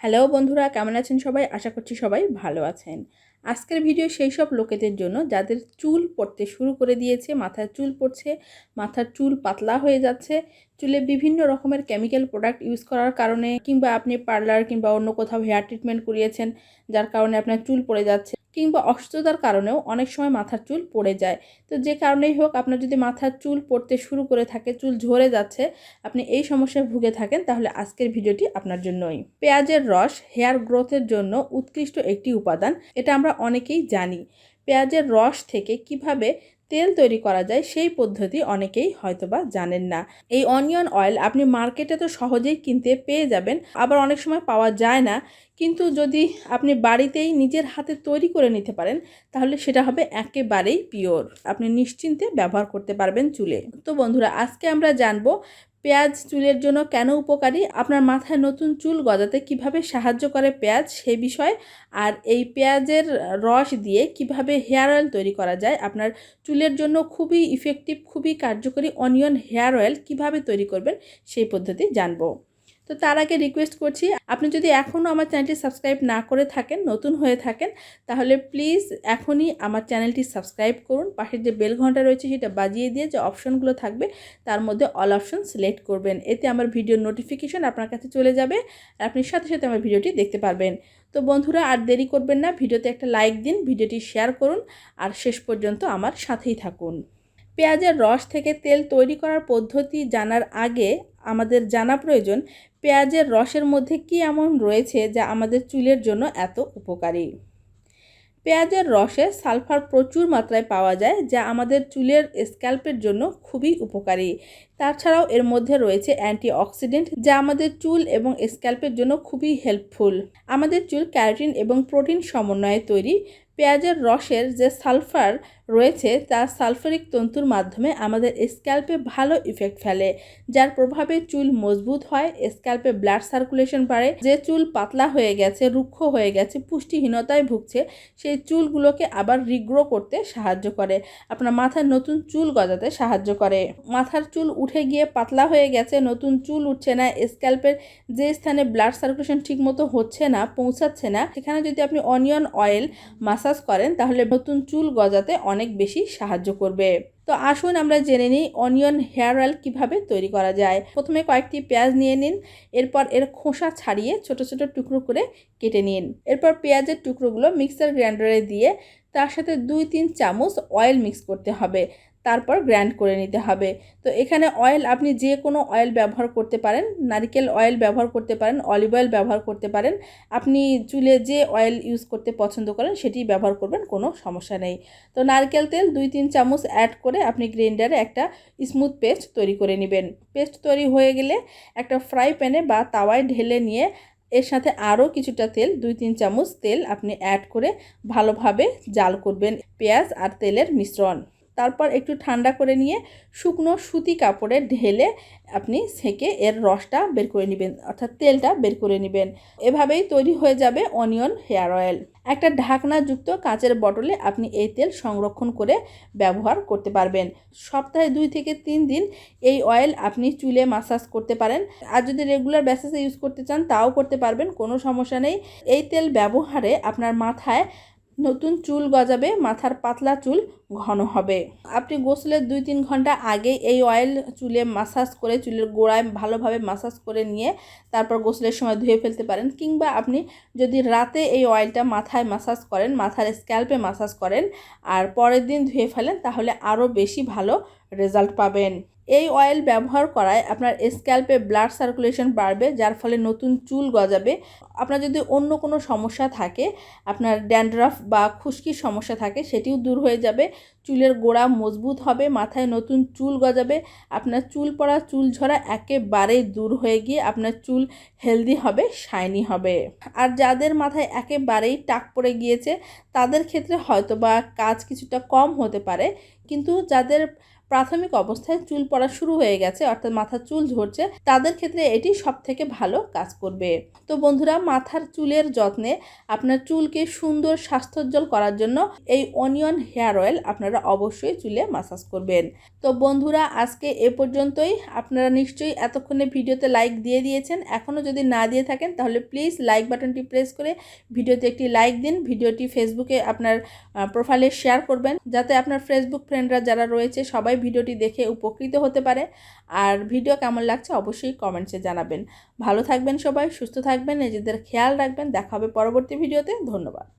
Hello বন্ধুরা, কেমন আছেন সবাই? আশা করছি সবাই ভালো আছেন। আজকের ভিডিও সেই সব লোকেদের জন্য যাদের চুল পড়তে শুরু করে দিয়েছে, মাথার চুল পড়ছে, মাথার চুল পাতলা হয়ে যাচ্ছে, চুলে বিভিন্ন রকমের কেমিক্যাল প্রোডাক্ট ইউজ করার কারণে কিংবা আপনি পার্লার কিংবা অন্য কোথাও হেয়ার ট্রিটমেন্ট করিয়েছেন, যার কারণে আপনার চুল পড়ে যাচ্ছে। কিংবা অসুস্থতার কারণেও অনেক সময় মাথার চুল পড়ে যায়। তো যে কারণেই হোক, আপনার যদি মাথার চুল পড়তে শুরু করে থাকে, চুল ঝরে যাচ্ছে, আপনি এই সমস্যায় ভুগে থাকেন, তাহলে আজকের ভিডিওটি আপনার জন্যই। পেঁয়াজের রস, হেয়ার গ্রোথের জন্য উৎকৃষ্ট একটি উপাদান, এটা আমরা অনেকেই জানি। পেঁয়াজের রস থেকে কীভাবে তেল তৈরি করা যায় সেই পদ্ধতি অনেকেই হয়তোবা জানেন না। এই অনিয়ন অয়েল আপনি মার্কেটে তো সহজেই কিনতে পেয়ে যাবেন, আবার অনেক সময় পাওয়া যায় না। কিন্তু যদি আপনি বাড়িতেই নিজের হাতে তৈরি করে নিতে পারেন, তাহলে সেটা হবে একেবারেই পিওর। আপনি নিশ্চিন্তে ব্যবহার করতে পারবেন চুলে। তো বন্ধুরা, আজকে আমরা জানব পেঁয়াজ চুলের জন্য কেন উপকারী? আপনার মাথায় নতুন চুল গজাতে কীভাবে সাহায্য করে পেঁয়াজ সে বিষয়? আর এই পেঁয়াজের রস দিয়ে কীভাবে হেয়ার অয়েল তৈরি করা যায়? আপনার চুলের জন্য খুবই ইফেক্টিভ খুবই কার্যকরী অনিয়ন হেয়ার অয়েল কীভাবে তৈরি করবেন সেই পদ্ধতি জানব। তো তার আগে রিকোয়েস্ট করছি, আপনি যদি এখনও আমার চ্যানেলটি সাবস্ক্রাইব না করে থাকেন, নতুন হয়ে থাকেন, তাহলে প্লিজ এখনই আমার চ্যানেলটি সাবস্ক্রাইব করুন। পাশের যে বেল ঘণ্টা রয়েছে সেটা বাজিয়ে দিয়ে যে অপশনগুলো থাকবে, তার মধ্যে অল অপশন সিলেক্ট করবেন। এতে আমার ভিডিওর নোটিফিকেশন আপনার কাছে চলে যাবে আর আপনি সাথে সাথে আমার ভিডিওটি দেখতে পারবেন। তো বন্ধুরা, আর দেরি করবেন না ভিডিওতে একটা লাইক দিন ভিডিওটি শেয়ার করুন, আর শেষ পর্যন্ত আমার সাথেই থাকুন। পেঁয়াজের রস থেকে তেল তৈরি করার পদ্ধতি জানার আগে আমাদের জানা প্রয়োজন, পেঁয়াজের রসের মধ্যে কি এমন রয়েছে যা আমাদের চুলের জন্য এত উপকারী? পেঁয়াজের রসে সালফার প্রচুর মাত্রায় পাওয়া যায়, যা আমাদের চুলের স্ক্যাল্পের জন্য খুবই উপকারী। তাছাড়াও এর মধ্যে রয়েছে অ্যান্টিঅক্সিডেন্ট, যা আমাদের চুল এবং স্ক্যাল্পের জন্য খুবই হেল্পফুল। আমাদের চুল ক্যারোটিন এবং প্রোটিন সমন্বয়ে তৈরি। পেঁয়াজের রসের যে সালফার রয়েছে তা সালফারিক তন্তুর মাধ্যমে আমাদের স্ক্যাল্পে ভালো ইফেক্ট ফেলে, যার প্রভাবে চুল মজবুত হয়, স্ক্যাল্পে ব্লাড সার্কুলেশন বাড়ে, যে চুল পাতলা হয়ে গেছে, রুক্ষ হয়ে গেছে, পুষ্টিহীনতায় ভুগছে, সেই চুলগুলোকে আবার রিগ্রো করতে সাহায্য করে। আপনার মাথার নতুন চুল গজাতে সাহায্য করে। মাথার চুল উঠে গিয়ে পাতলা হয়ে গেছে, নতুন চুল উঠছে না, স্ক্যাল্পের যে স্থানে ব্লাড সার্কুলেশন ঠিকমতো হচ্ছে না, পৌঁছাচ্ছে না, সেখানে যদি আপনি অনিয়ন অয়েল মাসাজ করেন, তাহলে নতুন চুল গজাতে অনেক বেশি সাহায্য করবে। তো আসুন আমরা জেনে নিই অনিয়ন হেয়ার অয়েল কীভাবে তৈরি করা যায়। প্রথমে কয়েকটি পেঁয়াজ নিয়ে নিন, এরপর এর খোসা ছাড়িয়ে ছোট ছোট টুকরো করে কেটে নিন। এরপর পেঁয়াজের টুকরোগুলো মিক্সার গ্রাইন্ডারে দিয়ে তার সাথে দুই তিন চামচ অয়েল মিক্স করতে হবে। তারপর গ্র্যান্ড করে নিতে হবে। তো এখানে অয়েল আপনি যে কোনো অয়েল ব্যবহার করতে পারেন, নারিকেল অয়েল ব্যবহার করতে পারেন অলিভ অয়েল ব্যবহার করতে পারেন, আপনি চুলে যে অয়েল ইউজ করতে পছন্দ করেন সেটি ব্যবহার করবেন, কোনো সমস্যা নেই। তো নারকেল তেল দুই তিন চামচ অ্যাড করে আপনি গ্রাইন্ডারে একটা স্মুথ পেস্ট তৈরি করে নেবেন। পেস্ট তৈরি হয়ে গেলে একটা ফ্রাই প্যানে বা তাওয়ায় ঢেলে নিয়ে এর সাথে আরও কিছুটা তেল, দুই তিন চামচ তেল আপনি অ্যাড করে ভালোভাবে জাল করবেন পেঁয়াজ আর তেলের মিশ্রণ। তারপর একটু ঠান্ডা করে নিয়ে শুকনো সুতি কাপড়ে ঢেলে আপনি সেকে এর রসটা বের করে নেবেন, অর্থাৎ তেলটা বের করে নেবেন। এভাবেই তৈরি হয়ে যাবে অনিয়ন হেয়ার অয়েল। একটা ঢাকনাযুক্ত কাঁচের বটলে আপনি এই তেল সংরক্ষণ করে ব্যবহার করতে পারবেন। সপ্তাহে দুই থেকে তিন দিন এই অয়েল আপনি চুলে মাসাজ করতে পারেন। আর যদি রেগুলার বেসিসে ইউজ করতে চান, তাও করতে পারবেন, কোনো সমস্যা নেই। এই তেল ব্যবহারে আপনার মাথায় নতুন চুল গজাবে, মাথার পাতলা চুল ঘন হবে। আপনি গোসলের দুই তিন ঘণ্টা আগে এই অয়েল চুলে মাসাজ করে, চুলের গোড়ায় ভালোভাবে মাসাজ করে নিয়ে তারপর গোসলের সময় ধুয়ে ফেলতে পারেন। কিংবা আপনি যদি রাতে এই অয়েলটা মাথায় মাসাজ করেন, মাথার স্ক্যাল্পে মাসাজ করেন আর পরের দিন ধুয়ে ফেলেন, তাহলে আরও বেশি ভালো রেজাল্ট পাবেন। এই অয়েল ব্যবহার করায় আপনার স্ক্যাল্পে ব্লাড সার্কুলেশন বাড়বে, যার ফলে নতুন চুল গজাবে। আপনার যদি অন্য কোনো সমস্যা থাকে, আপনার ড্যান্ড্রাফ বা খুশকির সমস্যা থাকে, সেটিও দূর হয়ে যাবে। চুলের গোড়া মজবুত হবে, মাথায় নতুন চুল গজাবে, আপনার চুল পড়া, চুল ঝরা একেবারেই দূর হয়ে গিয়ে আপনার চুল হেলদি হবে, শাইনি হবে। আর যাদের মাথায় একেবারেই টাক পড়ে গিয়েছে, তাদের ক্ষেত্রে হয়তো বা কাজ কিছুটা কম হতে পারে, কিন্তু যাদের প্রাথমিক অবস্থায় চুল পড়া শুরু হয়ে গেছে, অর্থাৎ মাথার চুল ঝরছে, তাদের ক্ষেত্রে এটি সব থেকে ভালো কাজ করবে। তো বন্ধুরা, মাথার চুলের যত্নে আপনার চুলকে সুন্দর স্বাস্থ্যোজ্জ্বল করার জন্য এই অনিয়ন হেয়ার অয়েল আপনারা অবশ্যই চুলে মাসাজ করবেন। তো বন্ধুরা, আজকে এ পর্যন্তই। আপনারা নিশ্চয়ই এতক্ষণে ভিডিওতে লাইক দিয়ে দিয়েছেন। এখনও যদি না দিয়ে থাকেন, তাহলে প্লিজ লাইক বাটনটি প্রেস করে ভিডিওতে একটি লাইক দিন। ভিডিওটি ফেসবুকে আপনার প্রোফাইলে শেয়ার করবেন। যাতে আপনার ফেসবুক ফ্রেন্ডরা যারা রয়েছে, সবাই ভিডিওটি দেখে উপকৃত হতে পারে। আর ভিডিও কেমন লাগছে অবশ্যই কমেন্টসে জানাবেন। ভালো থাকবেন সবাই, সুস্থ থাকবেন, নিজেদের খেয়াল রাখবেন। দেখা হবে পরবর্তী ভিডিওতে। ধন্যবাদ।